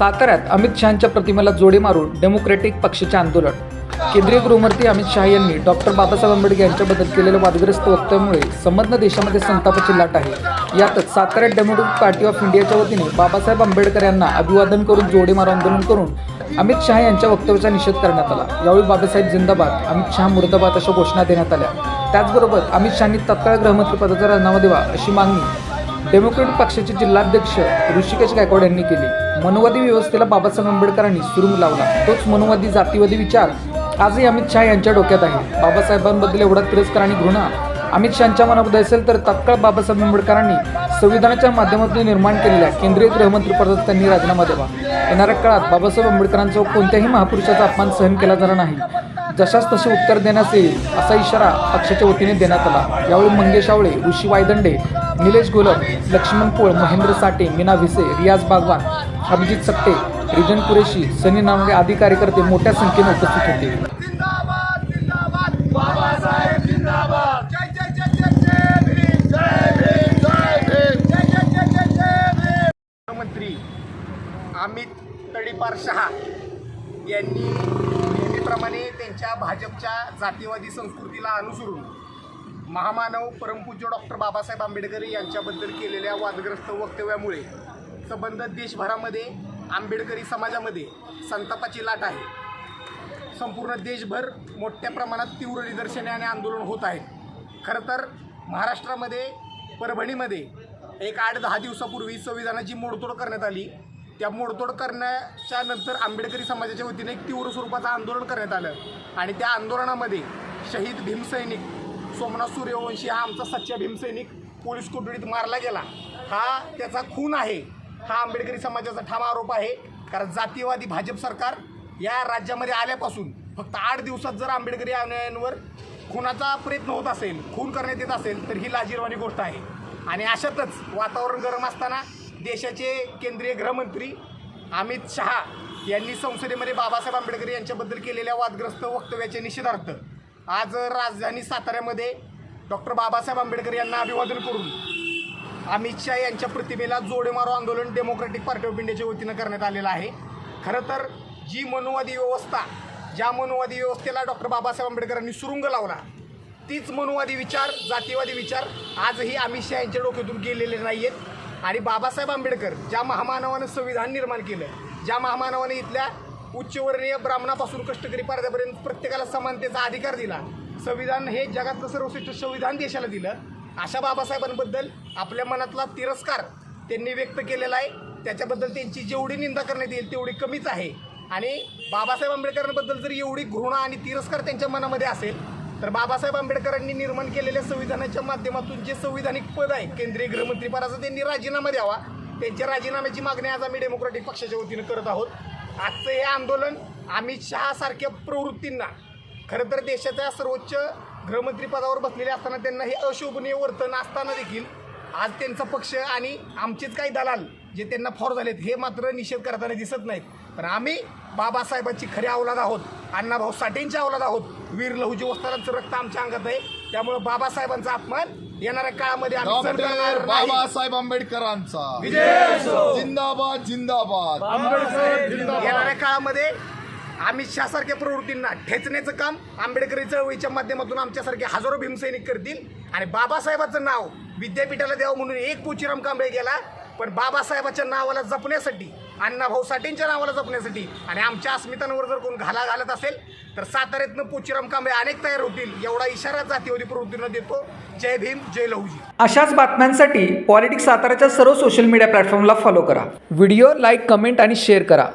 साताऱ्यात अमित शहाच्या प्रतिमेला जोडी मारून डेमोक्रेटिक पक्षाचे आंदोलन. केंद्रीय गृहमंत्री अमित शहा यांनी डॉक्टर बाबासाहेब आंबेडकर यांच्याबद्दल केलेल्या वादग्रस्त वक्तव्यामुळे संबंध देशामध्ये संतापाची लाट आहे. यातच साताऱ्यात डेमोक्रेटिक पार्टी ऑफ इंडियाच्या वतीने बाबासाहेब आंबेडकर यांना अभिवादन करून जोडे आंदोलन करून अमित शहा यांच्या वक्तव्याचा निषेध करण्यात आला. यावेळी बाबासाहेब जिंदाबाद अमित शहा मुर्दाबाद अशा घोषणा देण्यात आल्या. त्याचबरोबर अमित शहानी तत्काळ गृहमंत्री पदाचा राजीनामा द्यावा अशी मागणी डेमोक्रेट पक्षाचे जिल्हाध्यक्ष ऋषिकेश गायकवाड यांनी केली. मनुवादी व्यवस्थेला बाबासाहेब आंबेडकरांनी सुरुंग लावला. तोच मनुवादी जातीवादी विचार आजही अमित शहा यांच्या डोक्यात आहे. बाबासाहेबांबद्दल एवढा तिरस्कार आणि घृणा अमित शहाच्या मनामध्ये असेल तर तत्काळ बाबासाहेब आंबेडकरांनी संविधानाच्या माध्यमातून निर्माण केलेल्या केंद्रीय गृहमंत्री पदाचा त्यांनी राजीनामा द्यावा. येणाऱ्या काळात बाबासाहेब आंबेडकरांचा कोणत्याही महापुरुषाचा अपमान सहन केला जाणार नाही. जशास तसे उत्तर देण्यास येईल असा इशारा पक्षाच्या वतीने देण्यात आला. यावेळी मंगेश आवळे ऋषी वायदंडे निलेश गोलक लक्ष्मण पोळ महेंद्र साठे मीना भिसे रियाज बागवान अभिजित सक्ते रिजन कुरेशी सनी नामगे आदी कार्यकर्ते मोठ्या संख्येने उपस्थित होते. मंत्री अमित तडीपार शहा यांनी नेहमीप्रमाणे त्यांच्या भाजपच्या जातीवादी संस्कृतीला अनुसरून महामानव परमपूज्य डॉक्टर बाबासाहेब आंबेडकर यांच्याबद्दल केलेल्या वादग्रस्त वक्तव्यामुळे संबंध देशभरामध्ये आंबेडकरी समाजामध्ये संतापाची लाट आहे. संपूर्ण देशभर मोठ्या प्रमाणात तीव्र निदर्शने आणि आंदोलन होत आहेत. खरं तर महाराष्ट्रामध्ये परभणीमध्ये एक आठ दहा दिवसापूर्वी संविधानाची मोडतोड करण्यात आली. त्या मोडतोड करण्याच्या नंतर आंबेडकरी समाजाच्या वतीने एक तीव्र स्वरूपाचं आंदोलन करण्यात आलं. आणि त्या आंदोलनामध्ये शहीद भीमसैनिक सोमनाथ सूर्यवंशी हा आमचा सच्चा भीमसैनिक पोलीस कोठडीत मारला गेला. हा त्याचा खून आहे. हा आंबेडकरी समाजाचा ठाम आरोप आहे. कारण जातीयवादी भाजप सरकार या राज्यामध्ये आल्यापासून फक्त आठ दिवसात जर आंबेडकरी अनुयायांवर खुनाचा प्रयत्न होत असेल खून करण्यात येत असेल तर ही लाजीरवाणी गोष्ट आहे. आणि अशातच वातावरण गरम असताना देशाचे केंद्रीय गृहमंत्री अमित शहा यांनी संसदेमध्ये बाबासाहेब आंबेडकर यांच्याबद्दल केलेल्या वादग्रस्त वक्तव्याच्या निषेधार्थ आज राजधानी साताऱ्यामध्ये डॉक्टर बाबासाहेब आंबेडकर यांना अभिवादन करून अमित शहा यांच्या प्रतिमेला जोडे मारो आंदोलन डेमोक्रेटिक पार्टी ऑफ इंडियाच्या वतीनं करण्यात आलेलं आहे. खरं तर जी मनुवादी व्यवस्था ज्या मनुवादी व्यवस्थेला डॉक्टर बाबासाहेब आंबेडकरांनी सुरुंग लावला तीच मनुवादी विचार जातीवादी विचार आजही अमित शहा यांच्या डोक्यातून गेलेले नाही आहेत आणि बाबासाहेब आंबेडकर ज्या महामानवानं संविधान निर्माण केलं ज्या महामानवाने इथल्या उच्चवर्णीय ब्राह्मणापासून कष्टकरी पारद्यापर्यंत प्रत्येकाला समानतेचा अधिकार दिला. संविधान हे जगातलं सर्वश्रेष्ठ संविधान देशाला दिलं. अशा बाबासाहेबांबद्दल आपल्या मनातला तिरस्कार त्यांनी व्यक्त केलेला आहे. त्याच्याबद्दल त्यांची जेवढी निंदा करण्यात येईल तेवढी कमीच आहे. आणि बाबासाहेब आंबेडकरांबद्दल जर एवढी घृणा आणि तिरस्कार त्यांच्या मनामध्ये असेल तर बाबासाहेब आंबेडकरांनी निर्माण केलेल्या संविधानाच्या माध्यमातून जे संविधानिक पद आहे केंद्रीय गृहमंत्रीपदाचा त्यांनी राजीनामा द्यावा. त्यांच्या राजीनाम्याची मागणी आज आम्ही डेमोक्रॅटिक पक्षाच्या वतीनं करत आहोत. आजचं हे आंदोलन अमित शहा सारख्या प्रवृत्तींना खरं तर देशाच्या सर्वोच्च गृहमंत्रीपदावर बसलेले असताना त्यांना हे अशोभनीय वर्तन असताना देखील आज त्यांचा पक्ष आणि आमचेच काही दलाल जे त्यांना फॉर झालेत हे मात्र निषेध करताना दिसत नाहीत. पण आम्ही बाबासाहेबांची खरी अवलाद आहोत अण्णाभाऊ साठेंची अवलाद आहोत. वीर लहुजी वस्तारांचं रक्त आमच्या अंगात आहे. त्यामुळं बाबासाहेबांचा अपमान येणाऱ्या काळामध्ये आम्ही सहन डॉक्टर नाही. बाबासाहेब आंबेडकरांचा. जिंदाबाद जिंदाबाद. येणाऱ्या काळामध्ये अमित शहा सारख्या प्रवृत्तींना ठेचण्याचं काम आंबेडकरी चळवळीच्या माध्यमातून आमच्यासारखे हजारो भीमसैनिक करतील. आणि बाबासाहेबाचं नाव विद्यापीठाला द्यावं म्हणून एक पोचीराम कांबळे गेला. पण बाबासाहेबाच्या नावाला जपण्यासाठी अण्णाभाऊ साठेंच्या नावाला जपण्यासाठी. आणि आमच्या अस्मितांवर जर कोण घाला घालत असेल तर साताऱ्यातनं पोचीराम कांबळे अनेक तयार होतील एवढा इशारा जातीवादी प्रवृत्तीनं देतो. जय भीम जय लहुजी. अशाच बातम्यांसाठी पॉलिटिक्स साताऱ्याच्या सर्व सोशल मीडिया प्लॅटफॉर्मला फॉलो करा. व्हिडिओ लाईक कमेंट आणि शेअर करा.